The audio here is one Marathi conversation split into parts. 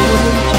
पनवेल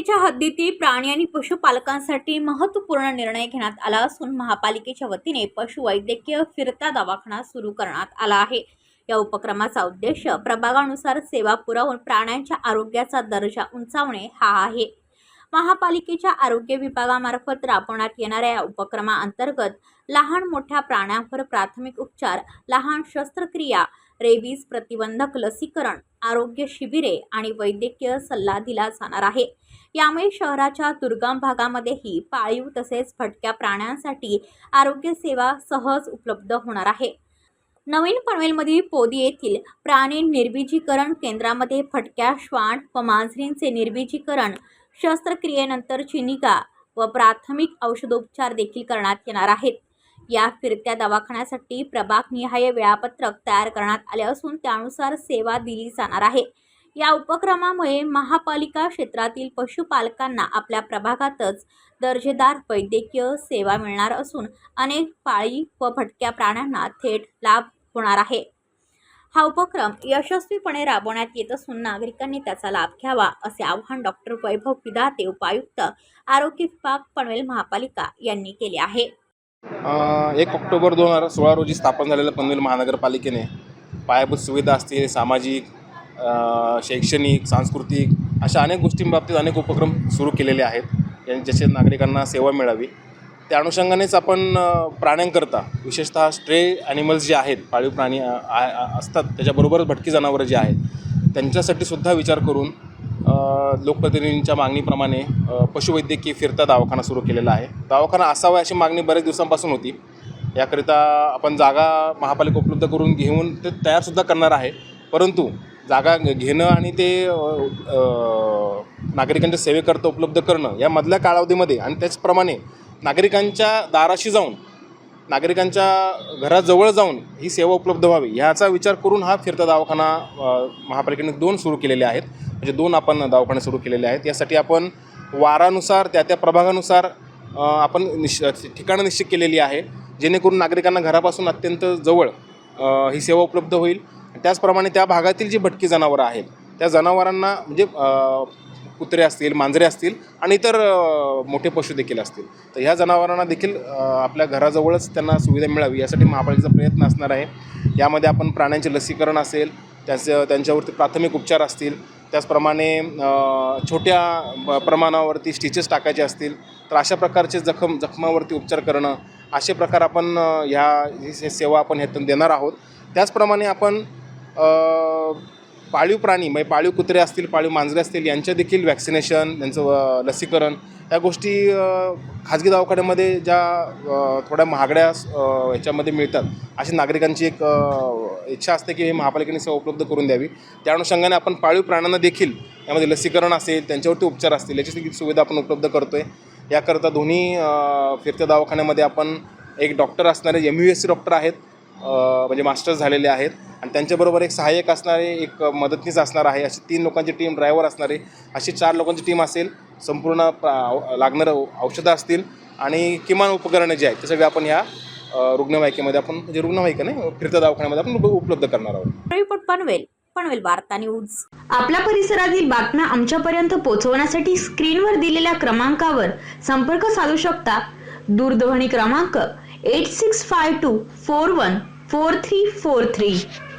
महापालिकेच्या हद्दीतील प्राणी आणि पशुपालकांसाठी महत्त्वपूर्ण निर्णय घेण्यात आला असून महापालिकेच्या वतीने पशुवैद्यकीय फिरता दवाखाना सुरू करण्यात आला आहे. या उपक्रमाचा उद्देश प्रभागानुसार सेवा पुरवून प्राण्यांच्या आरोग्याचा दर्जा उंचावणे हा आहे. महापालिकेच्या आरोग्य विभागामार्फत राबवण्यात येणाऱ्या या उपक्रमाअंतर्गत लहान मोठ्या प्राण्यांवर प्राथमिक उपचार लहान शस्त्रक्रिया रेबीज प्रतिबंधक लसीकरण आरोग्य शिबिरे आणि वैद्यकीय सल्ला दिला जाणार आहे. यामुळे शहराच्या दुर्गम भागामध्येही पाळीव तसेच भटक्या प्राण्यांसाठी आरोग्य सेवा सहज उपलब्ध होणार आहे. नवीन पनवेलमधील पोदी येथील प्राणी निर्बीजीकरण केंद्रामध्ये फटक्या श्वान व मांजरींचे निर्बीजीकरण शस्त्रक्रियेनंतरची निगा व प्राथमिक औषधोपचार देखील करण्यात येणार आहेत. या फिरत्या दवाखान्यासाठी प्रभागनिहाय वेळापत्रक तयार करण्यात आले असून त्यानुसार सेवा दिली जाणार आहे. या उपक्रमामुळे महापालिका क्षेत्रातील पशुपालकांना आपल्या प्रभागातच दर्जेदार वैद्यकीय सेवा मिळणार असून अनेक पाळी व भटक्या प्राण्यांना थेट लाभ होणार आहे. हा उपक्रम यशस्वीपणे राबवण्यात येत असून नागरिकांनी त्याचा लाभ घ्यावा असे आवाहन डॉक्टर वैभव विधाते उपायुक्त आरोग्य विभाग पनवेल महापालिका यांनी केले आहे. एक ऑक्टोबर दोन हजार सोळा रोजी स्थापन झालेल्या पनवेल महानगरपालिकेने पायाभूत सुविधा असतील सामाजिक शैक्षणिक सांस्कृतिक अशा अनेक गोष्टींबाबतीत अनेक उपक्रम सुरू केलेले आहेत. यांनी ज्याचे नागरिकांना सेवा मिळावी त्या अनुषंगानेच आपण प्राण्यांकरता विशेषतः स्ट्रे ॲनिमल्स जे आहेत पाळीव प्राणी आ- असतात त्याच्याबरोबरच भटकी जनावरं जी आहेत त्यांच्यासाठी सुद्धा विचार करून लोकप्रतिनिधींच्या मागणीप्रमाणे पशुवैद्यकीय फिरता दवाखाना सुरू केलेला आहे. दवाखाना असावा अशी मागणी बऱ्याच दिवसांपासून होती. याकरिता आपण जागा महापालिका उपलब्ध करून घेऊन ते तयारसुद्धा करणार आहे. परंतु जागा घेणं आणि ते नागरिकांच्या सेवेकरता उपलब्ध करणं या मधल्या कालावधीमध्ये आणि त्याचप्रमाणे नागरिकांच्या दाराशी जाऊन नागरिकांच्या घराजवळ जाऊन ही सेवा उपलब्ध व्हावी ह्याचा विचार करून हा फिरता दवाखाना महापालिकेने दोन सुरू केलेले आहेत. म्हणजे दोन आपण दवाखाने सुरू केलेले आहेत. यासाठी आपण वारानुसार त्या त्या प्रभागानुसार आपण निश ठिकाणं निश्चित केलेली आहे जेणेकरून नागरिकांना घरापासून अत्यंत जवळ ही सेवा उपलब्ध होईल. त्याचप्रमाणे त्या भागातील जी भटकी जनावरं आहेत त्या जनावरांना म्हणजे कुत्रे असतील मांजरे असतील आणि इतर मोठे पशु देखील असतील. तर ह्या जनावरांना देखील आपल्या घराजवळच त्यांना सुविधा मिळावी यासाठी महापालिकेचा प्रयत्न असणार आहे. यामध्ये आपण प्राण्यांचे लसीकरण असेल त्याचं त्यांच्यावरती प्राथमिक उपचार असतील त्याचप्रमाणे छोट्या प्रमाणावरती स्टिचेस टाकायचे असतील तर अशा प्रकारचे जखम जखमावरती उपचार करणं असे प्रकार आपण ह्या सेवा आपण ह्यातून देणार आहोत. त्याचप्रमाणे आपण पाळीव प्राणी म्हणजे पाळीव कुत्रे असतील पाळीव मांजरे असतील यांच्या देखील वॅक्सिनेशन त्यांचं लसीकरण या गोष्टी खाजगी दवाखान्यामध्ये ज्या थोड्या महागड्या ह्याच्यामध्ये मिळतात अशी नागरिकांची एक इच्छा असते की हे महापालिकेने सेवा उपलब्ध करून द्यावी. त्या अनुषंगाने आपण पाळीव प्राण्यांना देखील यामध्ये लसीकरण असेल त्यांच्यावरती उपचार असतील याची देखील सुविधा आपण उपलब्ध करतो आहे याकरता दोन्ही फिरत्या दवाखान्यामध्ये आपण एक डॉक्टर असणारे M U S C doctor आहेत म्हणजे मास्टर्स झालेले आहेत. आणि त्यांच्याबरोबर एक सहाय्यक असणारे एक मदतनीस असणार आहे अशी तीन लोकांची टीम ड्रायव्हर असणारे अशी चार लोकांची टीम असेल संपूर्ण प्रा- लागणारं औषधं असतील आणि किमान उपकरणं जे आहेत ते सगळे आपण ह्या रुग्णवाहिकेमध्ये आपण म्हणजे रुग्णवाहिका नाही फिरत्या दवाखान्यामध्ये आपण उप- उपलब्ध करणार आहोत. रिपोर्ट पनवेल पनवेल वार्ता न्यूज. आपल्या परिसरातील बातम्या आमच्यापर्यंत पोहोचवण्यासाठी स्क्रीनवर दिलेल्या क्रमांकावर संपर्क साधू शकता. दूरध्वनी क्रमांक eight six five two four one four three four three